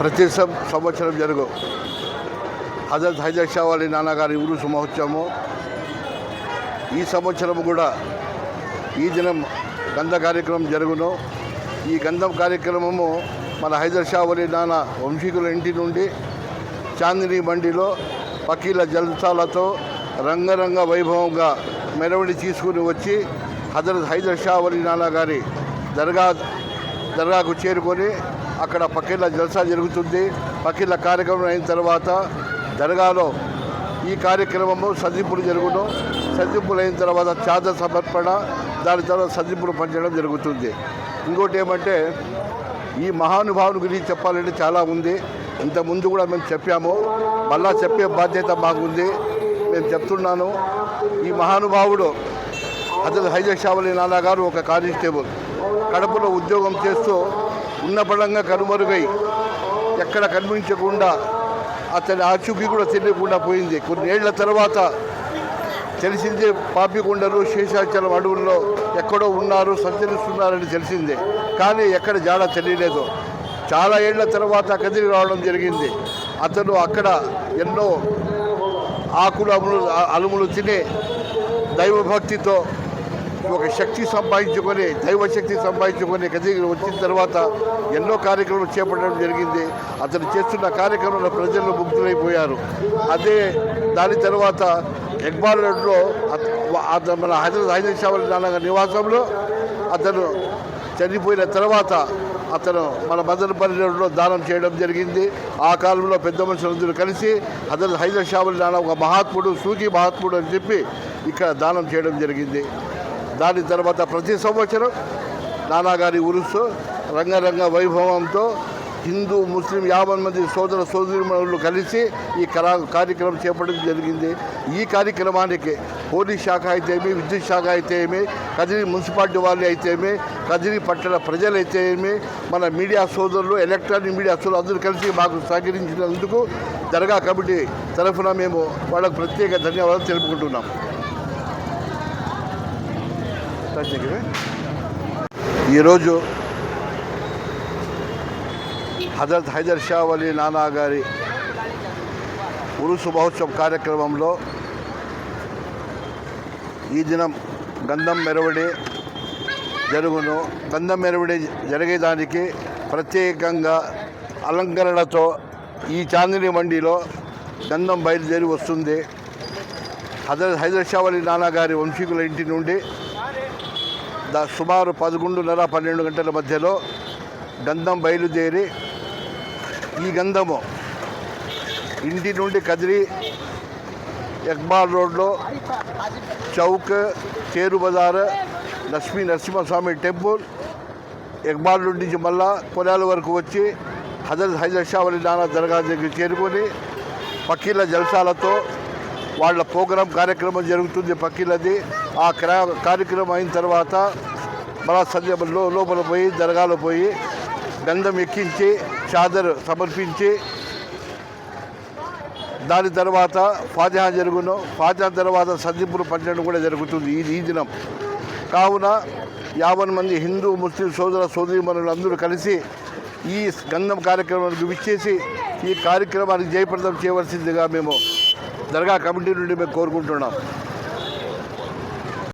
ప్రతి సం- సంవత్సరం జరుగు. హజరత్ హైజర్ షా అలీ నాన్నగారి ఉరుసు మహోత్సవము. ఈ సంవత్సరం కూడా ఈ దినం గంధ కార్యక్రమం జరుగును. ఈ గంధం కార్యక్రమము మన హైదర్ షా అలీ నాన్న వంశీకుల ఇంటి నుండి చాందిని బండిలో పకీల జల్సాలతో రంగరంగ వైభవంగా మెరవడి తీసుకుని వచ్చి హజరత్ హైదర్ షా అలీ నాన్న గారి దర్గా దర్గాకు చేరుకొని అక్కడ పకీల జల్సా జరుగుతుంది. పకీల కార్యక్రమం అయిన తర్వాత దర్గాలో ఈ కార్యక్రమము సదింపులు జరుగును. సదింపులు అయిన తర్వాత చాద సమర్పణ దాని తర్వాత సదింపులు పంచడం జరుగుతుంది. ఇంకోటి ఏమంటే ఈ మహానుభావుని గురించి చెప్పాలంటే చాలా ఉంది. ఇంత ముందు కూడా మేము చెప్పాము. మళ్ళా చెప్పే బాధ్యత మాకుంది. నేను చెప్తున్నాను. ఈ మహానుభావుడు అతను హైజక్ షావలి నానా గారు ఒక కానిస్టేబుల్. కడపలో ఉద్యోగం చేస్తూ ఉన్నపడంగా కనుమరుగై ఎక్కడ కనిపించకుండా అతని ఆచూకీ కూడా తెలియకుండా పోయింది. కొన్నేళ్ళ తర్వాత తెలిసిందే పాపికొండలు శేషాచలం అడవుల్లో ఎక్కడో ఉన్నారు సంచరిస్తున్నారని తెలిసిందే. కానీ ఎక్కడ జాడ తెలియలేదు. చాలా ఏళ్ళ తర్వాత కదిలి రావడం జరిగింది. అతను అక్కడ ఎన్నో ఆకులు అములు అలుములు తిని దైవభక్తితో ఒక శక్తి సంపాదించుకొని దైవశక్తి సంపాదించుకొని కదిలి వచ్చిన తర్వాత ఎన్నో కార్యక్రమాలు చేపట్టడం జరిగింది. అతను చేస్తున్న కార్యక్రమంలో ప్రజలు ముగ్ధులైపోయారు. అదే దాని తర్వాత ఇక్బాల్ రోడ్లో అత- మన హైదరాబాద్ హైదర్ షావల్ నాన్న నివాసంలో అతను చనిపోయిన తర్వాత అతను మన మదనపల్లి రోడ్లో దానం చేయడం జరిగింది. ఆ కాలంలో పెద్ద మనుషులందరూ కలిసి హజరత్ హైదర్ షావుల్ నాన్న ఒక మహాత్ముడు సూకి మహాత్ముడు అని చెప్పి ఇక్కడ దానం చేయడం జరిగింది. దాని తర్వాత ప్రతి సంవత్సరం నానాగారి ఉరుసు రంగరంగ వైభవంతో హిందూ ముస్లిం యాభై మంది సోదర సోదరిమణులు కలిసి ఈ కరా కార్యక్రమం చేపట్టడం జరిగింది. ఈ కార్యక్రమానికి పోలీస్ శాఖ అయితేమి విద్యుత్ శాఖ అయితేమి కదిరి మున్సిపాలిటీ వాళ్ళు అయితేమి కదిరి పట్టణ ప్రజలైతే ఏమి మన మీడియా సోదరులు ఎలక్ట్రానిక్ మీడియా సోదరులు అందరూ కలిసి మాకు సహకరించినందుకు దర్గా కమిటీ తరఫున మేము వాళ్ళకు ప్రత్యేక ధన్యవాదాలు తెలుపుకుంటున్నాం. ఈరోజు హజరత్ హైదర్ షా అలీ నానా గారి ఉరుసు మహోత్సవం కార్యక్రమంలో ఈ దినం గంధం మెరవడి జరుగును. గంధం మెరవడి జరిగేదానికి ప్రత్యేకంగా అలంకరణతో ఈ చాందిని మండిలో గంధం బయలుదేరి వస్తుంది. హజరత్ హైదర్ షా అలీ నానా గారి వంశీకుల ఇంటి నుండి సుమారు పదకొండున్నర పన్నెండు గంటల మధ్యలో గంధం బయలుదేరి ఈ గంధము. ఇంటి నుండి కదిరి ఎక్బాల్ రోడ్లో చౌక్ చేరు బజార్ లక్ష్మీ నరసింహస్వామి టెంపుల్ ఎక్బాల్ నుంచి మళ్ళా పొలాల వరకు వచ్చి హజరత్ హైదర్ షా నానా దర్గా దగ్గర చేరుకొని పక్కీల జల్సాలతో వాళ్ళ ప్రోగ్రాం కార్యక్రమం జరుగుతుంది పక్కీలది ఆ క్రా- కార్యక్రమం అయిన తర్వాత మళ్ళా సంధ్య లోపల పోయి దర్గాలో పోయి గంధం ఎక్కించి చాదర్ సమర్పించి దాని తర్వాత ఫాతిహా జరుగును. ఫాతిహా తర్వాత సందీపులు పంచడం కూడా జరుగుతుంది ఈ ఈ దినం. కావున యాభై మంది హిందూ ముస్లిం సోదర సోదరిమణులు అందరూ కలిసి ఈ గంధం కార్యక్రమానికి విచ్చేసి ఈ కార్యక్రమానికి జయప్రదం చేయవలసిందిగా మేము దర్గా కమిటీ నుండి మేము కోరుకుంటున్నాం.